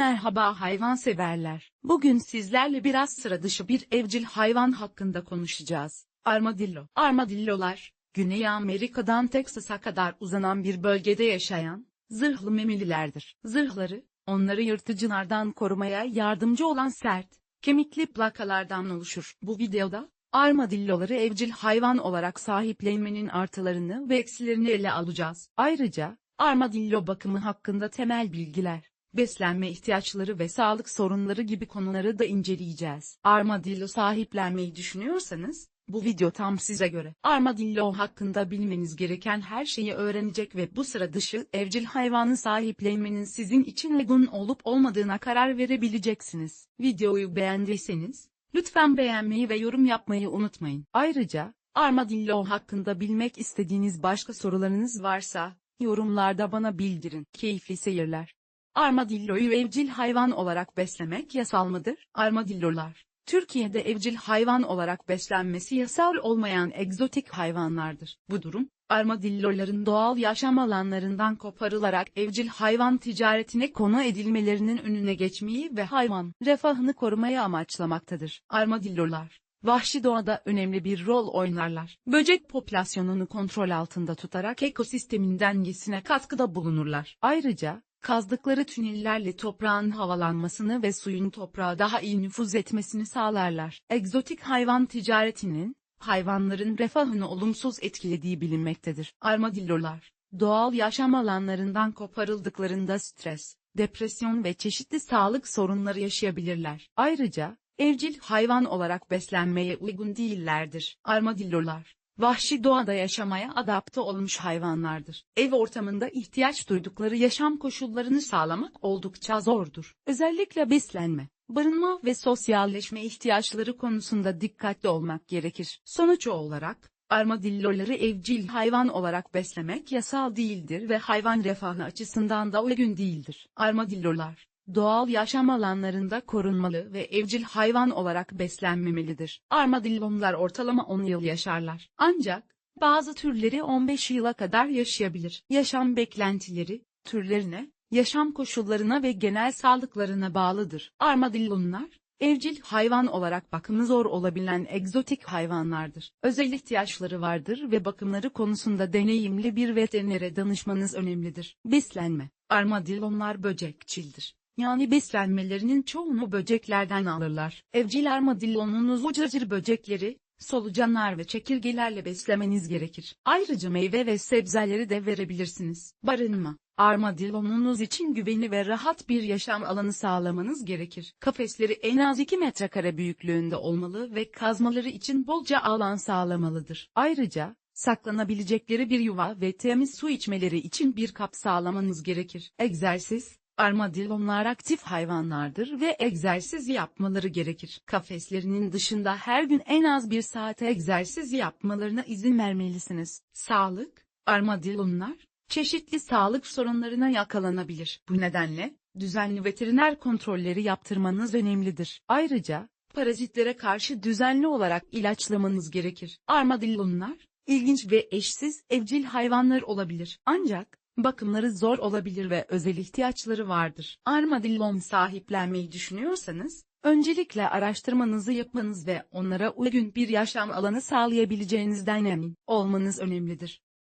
Merhaba hayvanseverler. Bugün sizlerle biraz sıra dışı bir evcil hayvan hakkında konuşacağız. Armadillo. Armadillolar, Güney Amerika'dan Teksas'a kadar uzanan bir bölgede yaşayan, zırhlı memelilerdir. Zırhları, onları yırtıcılardan korumaya yardımcı olan sert, kemikli plakalardan oluşur. Bu videoda, armadilloları evcil hayvan olarak sahiplenmenin artılarını ve eksilerini ele alacağız. Ayrıca, armadillo bakımı hakkında temel bilgiler, beslenme ihtiyaçları ve sağlık sorunları gibi konuları da inceleyeceğiz. Armadillo sahiplenmeyi düşünüyorsanız, bu video tam size göre. Armadillo hakkında bilmeniz gereken her şeyi öğrenecek ve bu sıra dışı evcil hayvanı sahiplenmenin sizin için uygun olup olmadığına karar verebileceksiniz. Videoyu beğendiyseniz, lütfen beğenmeyi ve yorum yapmayı unutmayın. Ayrıca, Armadillo hakkında bilmek istediğiniz başka sorularınız varsa, yorumlarda bana bildirin. Keyifli seyirler. Armadilloyu evcil hayvan olarak beslemek yasal mıdır? Armadillolar, Türkiye'de evcil hayvan olarak beslenmesi yasal olmayan egzotik hayvanlardır. Bu durum, armadilloların doğal yaşam alanlarından koparılarak evcil hayvan ticaretine konu edilmelerinin önüne geçmeyi ve hayvan refahını korumayı amaçlamaktadır. Armadillolar, vahşi doğada önemli bir rol oynarlar. Böcek popülasyonunu kontrol altında tutarak ekosistemin dengesine katkıda bulunurlar. Ayrıca, kazdıkları tünellerle toprağın havalanmasını ve suyun toprağa daha iyi nüfuz etmesini sağlarlar. Egzotik hayvan ticaretinin, hayvanların refahını olumsuz etkilediği bilinmektedir. Armadillolar, doğal yaşam alanlarından koparıldıklarında stres, depresyon ve çeşitli sağlık sorunları yaşayabilirler. Ayrıca, evcil hayvan olarak beslenmeye uygun değillerdir. Armadillolar, vahşi doğada yaşamaya adapte olmuş hayvanlardır. Ev ortamında ihtiyaç duydukları yaşam koşullarını sağlamak oldukça zordur. Özellikle beslenme, barınma ve sosyalleşme ihtiyaçları konusunda dikkatli olmak gerekir. Sonuç olarak, armadilloları evcil hayvan olarak beslemek yasal değildir ve hayvan refahı açısından da uygun değildir. Armadillolar, doğal yaşam alanlarında korunmalı ve evcil hayvan olarak beslenmemelidir. Armadillonlar ortalama 10 yıl yaşarlar. Ancak, bazı türleri 15 yıla kadar yaşayabilir. Yaşam beklentileri, türlerine, yaşam koşullarına ve genel sağlıklarına bağlıdır. Armadillonlar, evcil hayvan olarak bakımı zor olabilen egzotik hayvanlardır. Özel ihtiyaçları vardır ve bakımları konusunda deneyimli bir veterinere danışmanız önemlidir. Beslenme Armadillonlar böcekçildir. Yani beslenmelerinin çoğunu böceklerden alırlar. Evcil armadillonun uzun böcekleri, solucanlar ve çekirgelerle beslemeniz gerekir. Ayrıca meyve ve sebzeleri de verebilirsiniz. Barınma Armadillonunuz için güvenli ve rahat bir yaşam alanı sağlamanız gerekir. Kafesleri en az 2 metrekare büyüklüğünde olmalı ve kazmaları için bolca alan sağlamalıdır. Ayrıca, saklanabilecekleri bir yuva ve temiz su içmeleri için bir kap sağlamanız gerekir. Egzersiz, Armadillonlar aktif hayvanlardır ve egzersiz yapmaları gerekir. Kafeslerinin dışında her gün en az bir saate egzersiz yapmalarına izin vermelisiniz. Sağlık, armadillonlar, çeşitli sağlık sorunlarına yakalanabilir. Bu nedenle, düzenli veteriner kontrolleri yaptırmanız önemlidir. Ayrıca, parazitlere karşı düzenli olarak ilaçlamanız gerekir. Armadillonlar, ilginç ve eşsiz evcil hayvanlar olabilir. Ancak, bakımları zor olabilir ve özel ihtiyaçları vardır. Armadillon sahiplenmeyi düşünüyorsanız, öncelikle araştırmanızı yapmanız ve onlara uygun bir yaşam alanı sağlayabileceğinizden emin olmanız önemlidir.